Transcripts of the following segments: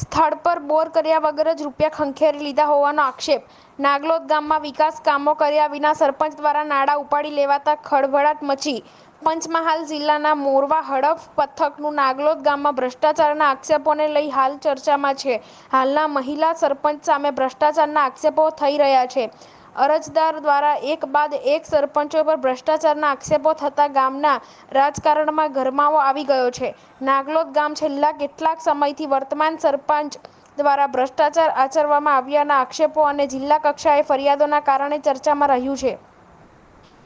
સ્થળ પર બોર કર્યા વગર જ રૂપિયા ખંખેરી લીધા હોવાનો આક્ષેપ. નાગલોદ ગામમાં વિકાસ કામો કર્યા વિના સરપંચ દ્વારા નાણાં ઉપાડી લેવાતા ખળભળાટ મચી. પંચમહાલ જિલ્લાના મોરવા હડફ પથકનું નાગલોદ ગામમાં ભ્રષ્ટાચારના આક્ષેપોને લઈ હાલ ચર્ચામાં છે. હાલના મહિલા સરપંચ સામે ભ્રષ્ટાચારના આક્ષેપો થઈ રહ્યા છે. અરજદાર દ્વારા એક બાદ એક સરપંચો પર ભ્રષ્ટાચારના આક્ષેપો થતા ગામના રાજકારણમાં ગરમાવો આવી ગયો છે. નાગલોદ ગામ છેલ્લા કેટલાક સમયથી વર્તમાન સરપંચ દ્વારા ભ્રષ્ટાચાર આચરવામાં આવ્યાના આક્ષેપો અને જિલ્લા કક્ષાએ ફરિયાદોના કારણે ચર્ચામાં રહ્યું છે.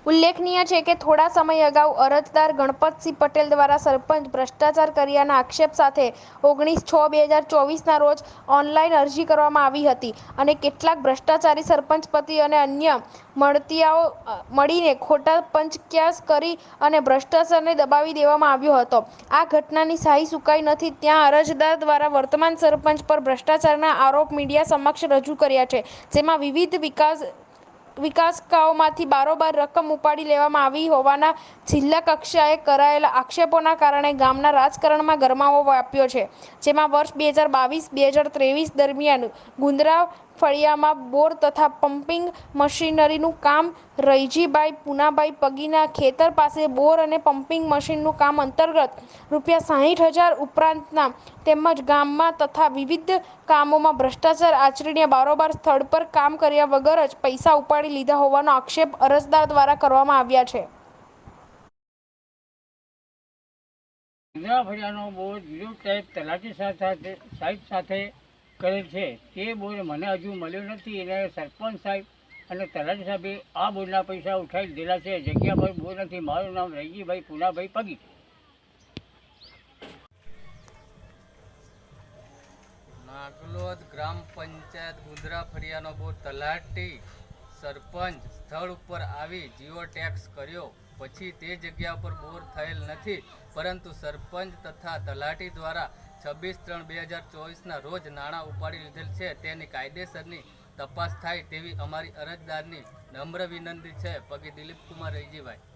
ઉલ્લેખનીય છે કે થોડા સમય અગાઉ અરજદાર ગણપતસિંહ પટેલ દ્વારા સરપંચ ભ્રષ્ટાચાર કર્યાના આક્ષેપ સાથે ઓગણીસ છ બે હજાર ચોવીસના રોજ ઓનલાઈન અરજી કરવામાં આવી હતી અને કેટલાક ભ્રષ્ટાચારી સરપંચ પતિ અને અન્ય મળતિયાઓ મળીને ખોટા પંચક્યાસ કરી અને ભ્રષ્ટાચારને દબાવી દેવામાં આવ્યો હતો. આ ઘટનાની શાહી સુકાઈ નથી, ત્યાં અરજદાર દ્વારા વર્તમાન સરપંચ પર ભ્રષ્ટાચારના આરોપ મીડિયા સમક્ષ રજૂ કર્યા છે, જેમાં વિવિધ વિકાસ વિકાસકાઓમાંથી બારોબાર રકમ ઉપાડી લેવામાં આવી હોવાના જિલ્લા કક્ષાએ કરાયેલા આક્ષેપોના કારણે ગામના રાજકારણમાં ગરમાવો વ્યાપ્યો છે. જેમાં વર્ષ બે હજાર બાવીસ, બે હજાર ત્રેવીસ દરમિયાન ગુંદરા ફળિયામાં બોર તથા પમ્પિંગ મશીનરીનું કામ. રૈજીભાઈ પુનાભાઈ પગીના ખેતર પાસે બોર અને પમ્પિંગ મશીનનું કામ અંતર્ગત રૂપિયા સાહીઠ હજાર ઉપરાંતના તેમજ ગામમાં તથા વિવિધ કામોમાં ભ્રષ્ટાચાર આચરીને બારોબાર સ્થળ પર કામ કર્યા વગર જ પૈસા ઉપાડી લીધા હોવાનો આક્ષેપ અરજદાર દ્વારા કરવામાં આવ્યા છે. ફળિયાનો બોર ટાઈપ તલાટી સાથે સાહેબ સાથે કરેલ છે. તે બોર્ડ મને હજુ મળ્યો નથી. એને સરપંચ સાહેબ અને તલાટી સાહેબે આ બોર્ડના પૈસા ઉઠાવી દીધેલા છે. જગ્યા પર બોર નથી. મારું નામ રૈજીભાઈ પુનાભાઈ પગી નાગલોદ ગ્રામ પંચાયત ગુંદરા ફરિયાનો બોર્ડ તલાટી સરપંચ સ્થળ ઉપર આવી જીઓ ટેક્સ કર્યો. પછી તે જગ્યા પર બોર થયેલ નથી. પરંતુ સરપંચ તથા તલાટી દ્વારા છવ્વીસ ત્રણ બે હજાર ચોવીસના રોજ નાણાં ઉપાડી લીધેલ છે. તેની કાયદેસરની તપાસ થાય તેવી અમારી અરજદારની નમ્ર વિનંતી છે. પગી દિલીપકુમાર રૈજીભાઈ